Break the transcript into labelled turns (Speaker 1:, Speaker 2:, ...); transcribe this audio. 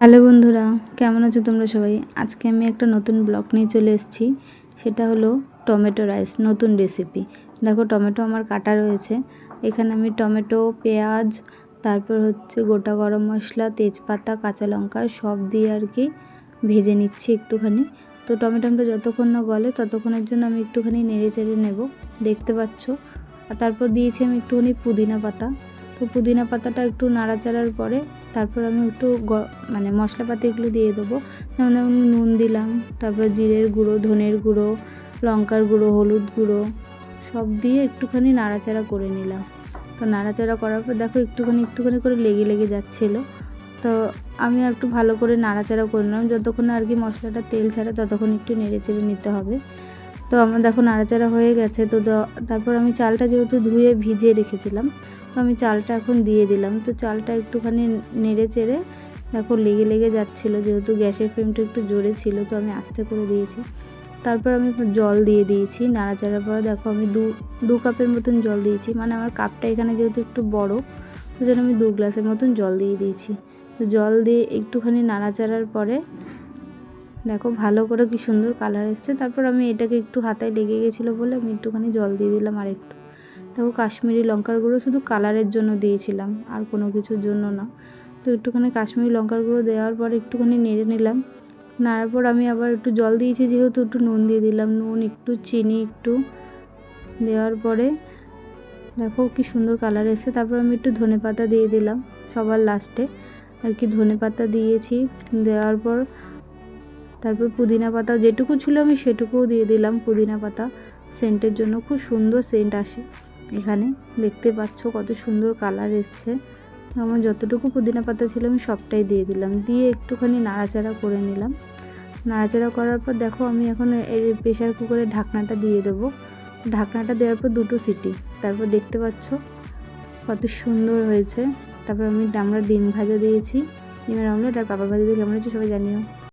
Speaker 1: Hello বন্ধুরা, কেমন আছো তোমরা সবাই? আজকে আমি একটা নতুন ব্লগ নিয়ে চলে এসেছি। সেটা হলো টমেটো রাইস, নতুন রেসিপি। দেখো, টমেটো আমার কাটা রয়েছে। এখানে আমি টমেটো, পেঁয়াজ, তারপর হচ্ছে গোটা গরম মশলা, তেজপাতা, কাঁচা লঙ্কা সব দিয়ে আর কি ভেজে নিচ্ছি একটুখানি। তো টমেটো টমেটোটা যতক্ষণ না গলে, ততক্ষণের জন্য আমি একটুখানি নেড়ে চেড়ে নেব। দেখতে পাচ্ছ? আর তারপর দিয়েছি আমি একটুখানি পুদিনা পাতা। তো পুদিনা পাতাটা একটু নাড়াচাড়ার পরে তারপর আমি একটু মানে মশলাপাতি এগুলো দিয়ে দেবো। যেমন আমি নুন দিলাম, তারপর জিরের গুঁড়ো, ধনের গুঁড়ো, লঙ্কার গুঁড়ো, হলুদ গুঁড়ো, সব দিয়ে একটুখানি নাড়াচাড়া করে নিলাম। তো নাড়াচাড়া করার পর দেখো একটুখানি একটুখানি করে লেগে লেগে যাচ্ছিল। তো আমি একটু ভালো করে নাড়াচাড়া করে নিলাম। যতক্ষণ আর কি মশলাটা তেল ছাড়ে ততক্ষণ একটু নেড়ে চেড়ে নিতে হবে। তো আমার দেখো নাড়াচাড়া হয়ে গেছে। তো তারপর আমি চালটা যেহেতু ধুয়ে ভিজিয়ে রেখেছিলাম তো আমি চালটা এখন দিয়ে দিলাম। তো চালটা একটুখানি নেড়ে চেড়ে দেখো লেগে লেগে যাচ্ছিল, যেহেতু গ্যাসের ফ্লেমটা একটু জোরে ছিল, তো আমি আস্তে করে দিয়েছি। তারপর আমি জল দিয়ে দিয়েছি নাড়াচাড়ার পরে দেখো আমি দু দু কাপের মতন জল দিয়েছি। মানে আমার কাপটা এখানে যেহেতু একটু বড় তো জন্য আমি দু গ্লাসের মতন জল দিয়ে দিয়েছি। তো জল দিয়ে একটুখানি নাড়াচাড়ার পরে দেখো ভালো করে কি সুন্দর কালার এসছে। তারপর আমি এটাকে একটু হাতায় লেগে গেছিল বলে আমি একটুখানি জল দিয়ে দিলাম আর একটু দেখো কাশ্মীরি লঙ্কার গুঁড়ো শুধু কালারের জন্য দিয়েছিলাম, আর কোনো কিছুর জন্য না। তো একটুখানি কাশ্মীরি লঙ্কার গুঁড়ো দেওয়ার পর একটুখানি নেড়ে নিলাম। নাড়ার পর আমি আবার একটু জল দিয়েছি, যেহেতু একটু নুন দিয়ে দিলাম, নুন, একটু চিনি, একটু। দেওয়ার পরে দেখো কি সুন্দর কালার এসে তারপর আমি একটু ধনে পাতা দিয়ে দিলাম সবার লাস্টে। আর কি ধনে পাতা দিয়েছি, দেওয়ার পর তারপর পুদিনা পাতা, যেটুকু ছিল আমি সেটুকুও দিয়ে দিলাম পুদিনা পাতা। সেন্টের জন্য খুব সুন্দর সেন্ট আসে। এখানে দেখতে পাচ্ছ কত সুন্দর কালার এসছে। আমার যতটুকু পুদিনা পাতা ছিল আমি সবটাই দিয়ে দিলাম। দিয়ে একটুখানি নাড়াচাড়া করে নিলাম। নাড়াচাড়া করার পর দেখো আমি এখন এই প্রেশার কুকারে ঢাকনাটা দিয়ে দেবো। ঢাকনাটা দেওয়ার পর দুটো সিটি। তারপর দেখতে পাচ্ছ কত সুন্দর হয়েছে। তারপর আমি আমরা ডিম ভাজা দিয়েছি। ডিমের অমলেট আর পাপড় ভাজা দিয়ে কেমন হচ্ছে সবাই জানিও।